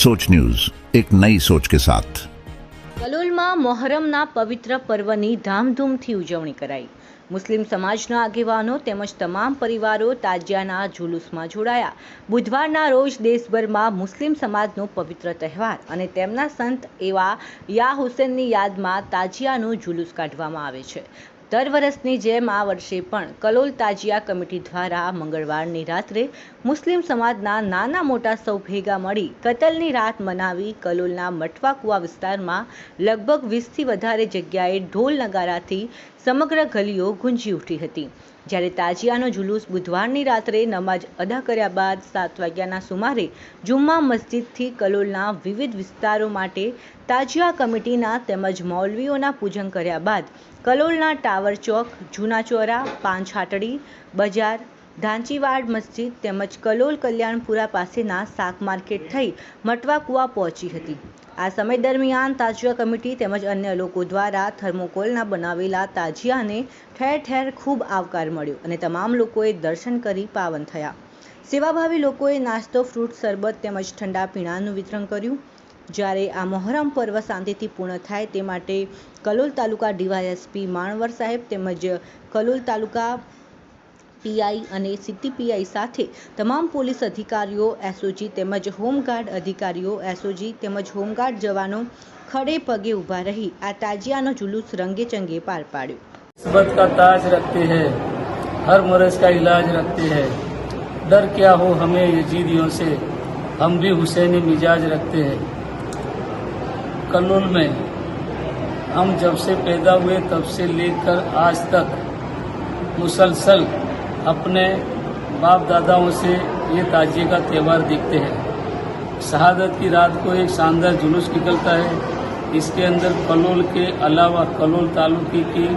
सोच न्यूज एक नई सोच के साथ કલોલમાં મોહરમના પવિત્ર પર્વની ધામધૂમથી ઉજવણી કરાઈ મુસ્લિમ સમાજના આગેવાનો તેમજ તમામ પરિવારો તાજિયાના જુલુસમાં જોડાયા બુધવારના રોજ દેશભરમાં મુસ્લિમ તાજિયાનો પવિત્ર તહેવાર અને તેમના સંત એવા યા હુસેનની યાદમાં તાજિયાનો જુલુસ કાઢવામાં આવે છે દર વર્ષની જેમ આ વર્ષે પણ કલોલ તાજિયા કમિટી દ્વારા મંગળવારની રાત્રે મુસ્લિમ સમાજના નાના મોટા સૌ ભેગા મળી કતલની રાત મનાવી કલોલના મઠવાકુવા વિસ્તારમાં લગભગ વીસથી વધારે જગ્યાએ ઢોલ નગારાથી સમગ્ર ગલીઓ ગુંજી ઉઠી હતી. જ્યારે તાજિયાનો જુલુસ બુધવારની રાત્રે નમાજ અદા કર્યા બાદ સાત વાગ્યાના સુમારે જુમ્મા મસ્જિદથી કલોલના વિવિધ વિસ્તારો માટે તાજિયા કમિટીના તેમજ મૌલવીઓના પૂજન કર્યા બાદ કલોલના ટાવર ચોક, જૂના ચોરા, પાંચ હાટડી, બજાર ધાંચીવાડ મસ્જિદ તેમજ કલોલ કલ્યાણપુરા પાસેના શાક માર્કેટ થઈ મટવા કુવા પહોંચી હતી. આ સમય દરમિયાન તાજિયા કમિટી તેમજ અન્ય લોકો દ્વારા થર્મોકોલના બનાવેલા તાજિયાને ઠેર ઠેર ખૂબ આવકાર મળ્યો અને તમામ લોકોએ દર્શન કરી પાવન થયા. સેવાભાવી લોકોએ નાસ્તો, ફ્રૂટ, શરબત તેમજ ઠંડા પીણાનું વિતરણ કર્યું. જ્યારે આ મોહરમ પર્વ શાંતિથી પૂર્ણ થાય તે માટે કલોલ તાલુકા ડીવાયએસપી માણવર સાહેબ તેમજ કલોલ તાલુકા પીઆઈ અને સિટી પીઆઈ સાથે તમામ પોલીસ અધિકારીઓ એસઓજી તેમજ હોમગાર્ડ અધિકારીઓ એસઓજી તેમજ હોમગાર્ડ જવાનો ખડે પગે ઊભા રહી આ તાજિયાનો જુલુસ રંગે ચંગે પાર પાડ્યો सबत का ताज रखते हैं हर मरज का इलाज रखते हैं डर क्या हो हमें यजीदियों से हम भी हुसैनी मिजाज रखते हैं कलोल में हम जब से पैदा हुए तब से लेकर आज तक मुसलसल अपने बाप दादाओं से ये ताजिए का त्यौहार देखते हैं। शहादत की रात को एक शानदार जुलूस निकलता है। इसके अंदर कलोल के अलावा कलोल तालुके की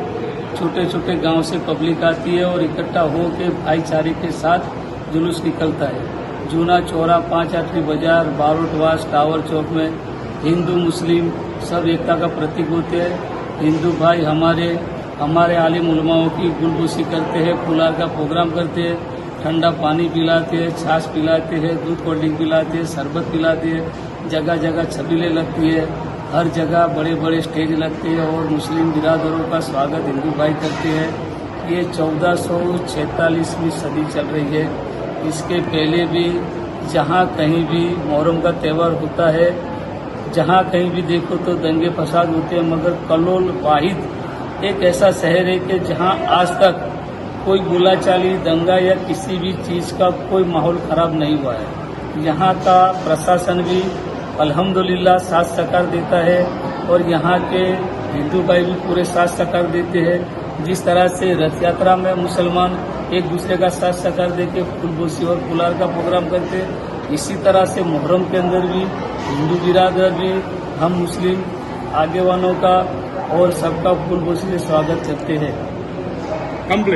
छोटे छोटे गाँव से पब्लिक आती है और इकट्ठा होकर भाईचारे के साथ जुलूस निकलता है। जूना चौरा पाँच आठवीं बाज़ार बारोटवास टावर चौक में हिंदू, मुस्लिम सब एकता का प्रतीक होते हैं। हिंदू भाई हमारे हमारे आलिम उलमाओं की गुलबुशी करते हैं फुलार का प्रोग्राम करते हैं, ठंडा पानी पिलाते हैं, छाछ पिलाते हैं, दूध कोल्ड ड्रिंक पिलाते हैं, शरबत पिलाते हैं जगह जगह छबीलें लगती है, हर जगह बड़े बड़े स्टेज लगते हैं और मुस्लिम बिरादरों का स्वागत हिंदू भाई करते हैं। ये चौदह सौ छैतालीसवीं सदी चल रही है। इसके पहले भी जहाँ कहीं भी मुहर्रम का त्यौहार होता है, जहाँ कहीं भी देखो तो दंगे फसाद होते हैं, मगर कलोल वाहिद एक ऐसा शहर है कि जहाँ आज तक कोई बोलाचाली, दंगा या किसी भी चीज़ का कोई माहौल खराब नहीं हुआ है। यहाँ का प्रशासन भी अल्हम्दुलिल्लाह साथ सहकार देता है और यहाँ के हिंदू भाई भी पूरे साथ सहकार देते हैं। जिस तरह से रथ यात्रा में मुसलमान एक दूसरे का साथ सहकार देके फुलबोसी और फुलार का प्रोग्राम करते, इसी तरह से मुहर्रम के अंदर भी हिंदू बिरादर भी, हम मुस्लिम आगेवानों का और सबका फूल से स्वागत करते हैं। कंप्लीट